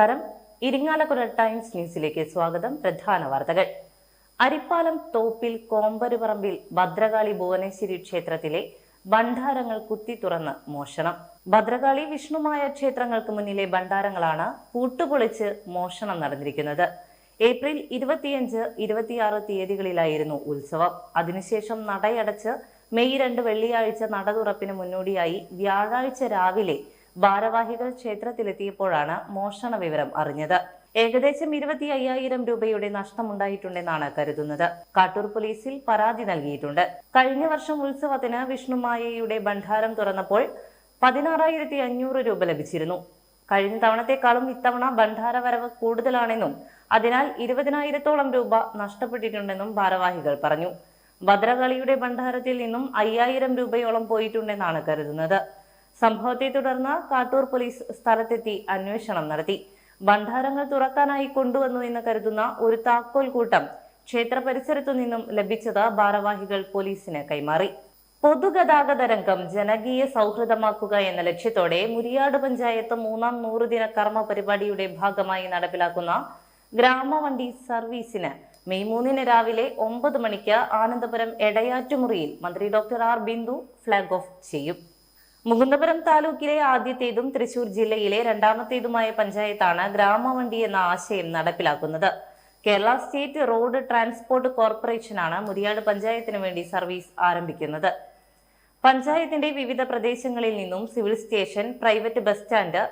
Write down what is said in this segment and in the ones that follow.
നമസ്കാരം. ഇരിങ്ങാലക്കുട ടൈംസ് ന്യൂസിലേക്ക് സ്വാഗതം. പ്രധാന വാർത്തകൾ. അരിപ്പാലം തോപ്പിൽ കോമ്പരുപറമ്പിൽ ഭദ്രകാളി ഭുവനേശ്വരി ക്ഷേത്രത്തിലെ ഭണ്ഡാരങ്ങൾ കുത്തി തുറന്ന് മോഷണം. ഭദ്രകാളി വിഷ്ണുമായ ക്ഷേത്രങ്ങൾക്ക് മുന്നിലെ ഭണ്ഡാരങ്ങളാണ് പൂട്ടുപൊളിച്ച് മോഷണം നടന്നിരിക്കുന്നത്. ഏപ്രിൽ ഇരുപത്തിയഞ്ച് ഇരുപത്തിയാറ് തീയതികളിലായിരുന്നു ഉത്സവം. അതിനുശേഷം നടയടച്ച് മെയ് രണ്ട് വെള്ളിയാഴ്ച നട തുറപ്പിന് മുന്നോടിയായി വ്യാഴാഴ്ച രാവിലെ ഭാരവാഹികൾ ക്ഷേത്രത്തിലെത്തിയപ്പോഴാണ് മോഷണ വിവരം അറിഞ്ഞത്. ഏകദേശം ഇരുപത്തി അയ്യായിരം രൂപയുടെ നഷ്ടമുണ്ടായിട്ടുണ്ടെന്നാണ് കരുതുന്നത്. കാട്ടൂർ പോലീസിൽ പരാതി നൽകിയിട്ടുണ്ട്. കഴിഞ്ഞ വർഷം ഉത്സവത്തിന് വിഷ്ണുമായയുടെ ഭണ്ഡാരം തുറന്നപ്പോൾ പതിനാറായിരത്തി അഞ്ഞൂറ് രൂപ ലഭിച്ചിരുന്നു. കഴിഞ്ഞ തവണത്തെക്കാളും ഇത്തവണ ഭണ്ഡാര വരവ് കൂടുതലാണെന്നും അതിനാൽ ഇരുപതിനായിരത്തോളം രൂപ നഷ്ടപ്പെട്ടിട്ടുണ്ടെന്നും ഭാരവാഹികൾ പറഞ്ഞു. ഭദ്രകളിയുടെ ഭണ്ഡാരത്തിൽ നിന്നും അയ്യായിരം രൂപയോളം പോയിട്ടുണ്ടെന്നാണ് കരുതുന്നത്. സംഭവത്തെ തുടർന്ന് കാട്ടൂർ പോലീസ് സ്ഥലത്തെത്തി അന്വേഷണം നടത്തി. ഭണ്ഡാരങ്ങൾ തുറക്കാനായി കൊണ്ടുവന്നു എന്ന് കരുതുന്ന ഒരു താക്കോൽ കൂട്ടം ക്ഷേത്ര പരിസരത്തു നിന്നും ലഭിച്ചത് ഭാരവാഹികൾ പോലീസിന് കൈമാറി. പൊതുഗതാഗത രംഗം ജനകീയ സൗഹൃദമാക്കുക എന്ന ലക്ഷ്യത്തോടെ മുരിയാട് പഞ്ചായത്ത് മൂന്നാം നൂറുദിന കർമ്മ പരിപാടിയുടെ ഭാഗമായി നടപ്പിലാക്കുന്ന ഗ്രാമവണ്ടി സർവീസിന് മെയ് മൂന്നിന് രാവിലെ ഒമ്പത് മണിക്ക് ആനന്ദപുരം എടയാറ്റുമുറിയിൽ മന്ത്രി doctor R Bindu flag off ചെയ്യും. മുകുന്ദപുരം താലൂക്കിലെ ആദ്യത്തേതും തൃശൂർ ജില്ലയിലെ രണ്ടാമത്തേതുമായ പഞ്ചായത്താണ് ഗ്രാമവണ്ടി എന്ന ആശയം നടപ്പിലാക്കുന്നത്. കേരള സ്റ്റേറ്റ് റോഡ് ട്രാൻസ്പോർട്ട് കോർപ്പറേഷനാണ് മുരിയാട് പഞ്ചായത്തിന് വേണ്ടി സർവീസ് ആരംഭിക്കുന്നത്. പഞ്ചായത്തിന്റെ വിവിധ പ്രദേശങ്ങളിൽ നിന്നും civil station private bus stand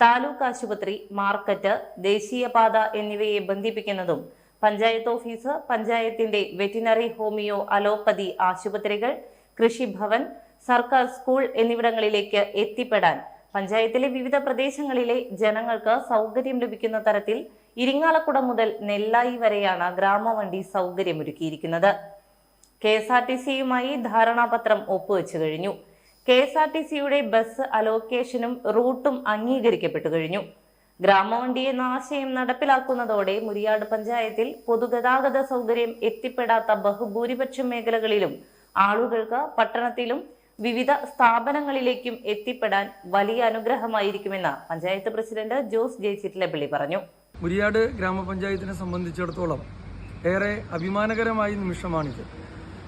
taluk ആശുപത്രി മാർക്കറ്റ് ദേശീയപാത എന്നിവയെ ബന്ധിപ്പിക്കുന്നതും പഞ്ചായത്ത് ഓഫീസ് പഞ്ചായത്തിന്റെ വെറ്റിനറി ഹോമിയോ അലോപ്പതി ആശുപത്രികൾ കൃഷിഭവൻ സർക്കാർ സ്കൂൾ എന്നിവിടങ്ങളിലേക്ക് എത്തിപ്പെടാൻ. പഞ്ചായത്തിലെ വിവിധ പ്രദേശങ്ങളിലെ ജനങ്ങൾക്ക് സൗകര്യം ലഭിക്കുന്ന തരത്തിൽ ഇരിങ്ങാലക്കുട മുതൽ നെല്ലായി വരെയാണ് ഗ്രാമവണ്ടി സൗകര്യമൊരുക്കിയിരിക്കുന്നത്. കെ എസ് ആർ ടി സിയുമായി ധാരണാപത്രം ഒപ്പുവെച്ചു കഴിഞ്ഞു. കെ എസ് ആർ ടി സിയുടെ ബസ് അലോക്കേഷനും റൂട്ടും അംഗീകരിക്കപ്പെട്ടു കഴിഞ്ഞു. ഗ്രാമവണ്ടി എന്ന ആശയം നടപ്പിലാക്കുന്നതോടെ മുരിയാട് പഞ്ചായത്തിൽ പൊതുഗതാഗത സൗകര്യം എത്തിപ്പെടാത്ത ബഹുഭൂരിപക്ഷം മേഖലകളിലും ആളുകൾക്ക് പട്ടണത്തിലും വിവിധ സ്ഥാപനങ്ങളിലേക്കും എത്തിപ്പെടാൻ വലിയ അനുഗ്രഹമായിരിക്കുമെന്ന് പഞ്ചായത്ത് പ്രസിഡന്റ് ജോസ് ജെ ചിറ്റിലപ്പള്ളി പറഞ്ഞു. മുരിയാട് ഗ്രാമപഞ്ചായത്തിനെ സംബന്ധിച്ചിടത്തോളം ഏറെ അഭിമാനകരമായ നിമിഷമാണിത്.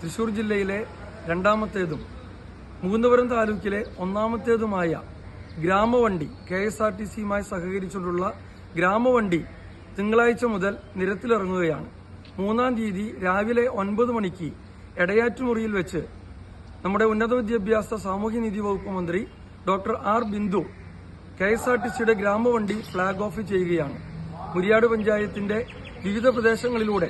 തൃശൂർ ജില്ലയിലെ രണ്ടാമത്തേതും മുകുന്ദപുരം താലൂക്കിലെ ഒന്നാമത്തേതുമായ ഗ്രാമവണ്ടി കെ എസ് ആർ ടി സിയുമായി സഹകരിച്ചുകൊണ്ടുള്ള ഗ്രാമവണ്ടി തിങ്കളാഴ്ച മുതൽ നിരത്തിലിറങ്ങുകയാണ്. മൂന്നാം തീയതി രാവിലെ ഒൻപത് മണിക്ക് എടയാറ്റുമുറിയിൽ വെച്ച് നമ്മുടെ ഉന്നത വിദ്യാഭ്യാസ സാമൂഹ്യനീതി വകുപ്പ് മന്ത്രി doctor R Bindu K S R T സിയുടെ ഗ്രാമവണ്ടി ഫ്ളാഗ് ഓഫ് ചെയ്യുകയാണ്. മുരിയാട് പഞ്ചായത്തിന്റെ വിവിധ പ്രദേശങ്ങളിലൂടെ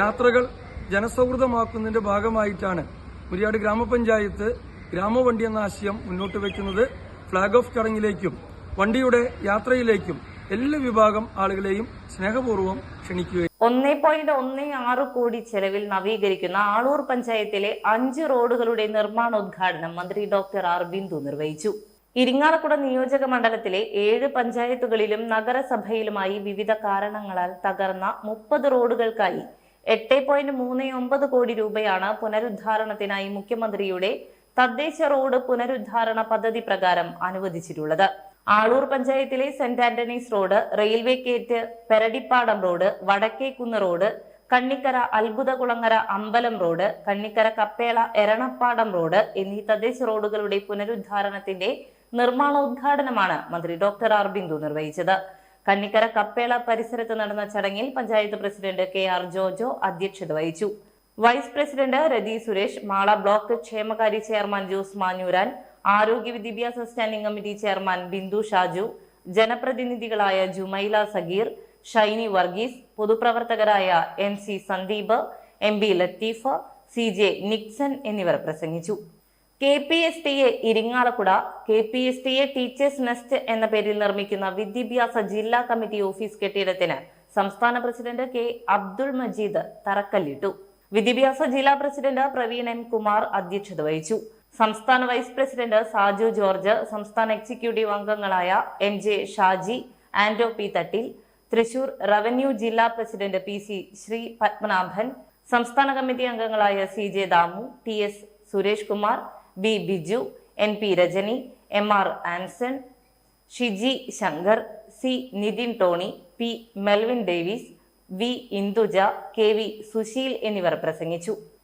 യാത്രകൾ ജനസൗഹൃദമാക്കുന്നതിന്റെ ഭാഗമായിട്ടാണ് മുരിയാട് ഗ്രാമപഞ്ചായത്ത് ഗ്രാമവണ്ടി എന്ന ആശയം മുന്നോട്ട് വയ്ക്കുന്നത് ഫ്ളാഗ് ഓഫ് ചടങ്ങിലേക്കും വണ്ടിയുടെ യാത്രയിലേക്കും എല്ലാ വിഭാഗം ആളുകളെയും സ്നേഹപൂർവം ക്ഷണിക്കുകയും ഒന്നേ പോയിന്റ് ഒന്നേ ആറ് കോടി ചെലവിൽ നവീകരിക്കുന്ന ആളൂർ പഞ്ചായത്തിലെ അഞ്ച് റോഡുകളുടെ നിർമ്മാണോദ്ഘാടനം മന്ത്രി ഡോക്ടർ ആർ ബിന്ദു നിർവഹിച്ചു. ഇരിങ്ങാലക്കുട നിയോജക മണ്ഡലത്തിലെ ഏഴ് പഞ്ചായത്തുകളിലും നഗരസഭയിലുമായി വിവിധ കാരണങ്ങളാൽ തകർന്ന മുപ്പത് റോഡുകൾക്കായി എട്ട് പോയിന്റ് മൂന്ന് ഒമ്പത് കോടി രൂപയാണ് പുനരുദ്ധാരണത്തിനായി മുഖ്യമന്ത്രിയുടെ തദ്ദേശ റോഡ് പുനരുദ്ധാരണ പദ്ധതി പ്രകാരം അനുവദിച്ചിട്ടുള്ളത്. ആളൂർ പഞ്ചായത്തിലെ saint Antony's road railway gate Peradippadam road Vadakkekunnu road Kannikkara Athbhuthakulangara അമ്പലം റോഡ് കണ്ണിക്കര കപ്പേള എരണപ്പാടം റോഡ് എന്നീ തദ്ദേശ റോഡുകളുടെ പുനരുദ്ധാരണത്തിന്റെ നിർമ്മാണോദ്ഘാടനമാണ് മന്ത്രി ഡോക്ടർ ആർ ബിന്ദു നിർവഹിച്ചത്. കണ്ണിക്കര കപ്പേള പരിസരത്ത് നടന്ന ചടങ്ങിൽ panchayat president K R Jojo അധ്യക്ഷത വഹിച്ചു. Vice president Rathi Suresh Mala block ക്ഷേമകാരി chairman Jose Manjooran ആരോഗ്യ വിദ്യാഭ്യാസ standing committee chairman Bindu Shaju ജനപ്രതിനിധികളായ Jumaila Sageer Shiny Varghese പൊതുപ്രവർത്തകരായ M C Sandeep M B Latheef C J Nixon എന്നിവർ പ്രസംഗിച്ചു. K P S T A Irinjalakuda K P S T A teachers nest എന്ന പേരിൽ നിർമ്മിക്കുന്ന വിദ്യാഭ്യാസ ജില്ലാ committee office കെട്ടിടത്തിന് സംസ്ഥാന പ്രസിഡന്റ് കെ അബ്ദുൾ മജീദ് തറക്കല്ലിട്ടു. വിദ്യാഭ്യാസ ജില്ലാ പ്രസിഡന്റ് പ്രവീൺ എം കുമാർ അധ്യക്ഷത വഹിച്ചു. സംസ്ഥാന വൈസ് പ്രസിഡന്റ് സാജു ജോർജ് സംസ്ഥാന എക്സിക്യൂട്ടീവ് അംഗങ്ങളായ M J Shaji Anto P Thattil Thrissur revenue ജില്ലാ president P C Sree Padmanabhan സംസ്ഥാന കമ്മിറ്റി അംഗങ്ങളായ C J Damu T S Suresh Kumar B Biju N P Rajani M R Anson Shiji Sankar C Nithin Tony P Melvin Davis V Induja K V Susheel എന്നിവർ പ്രസംഗിച്ചു.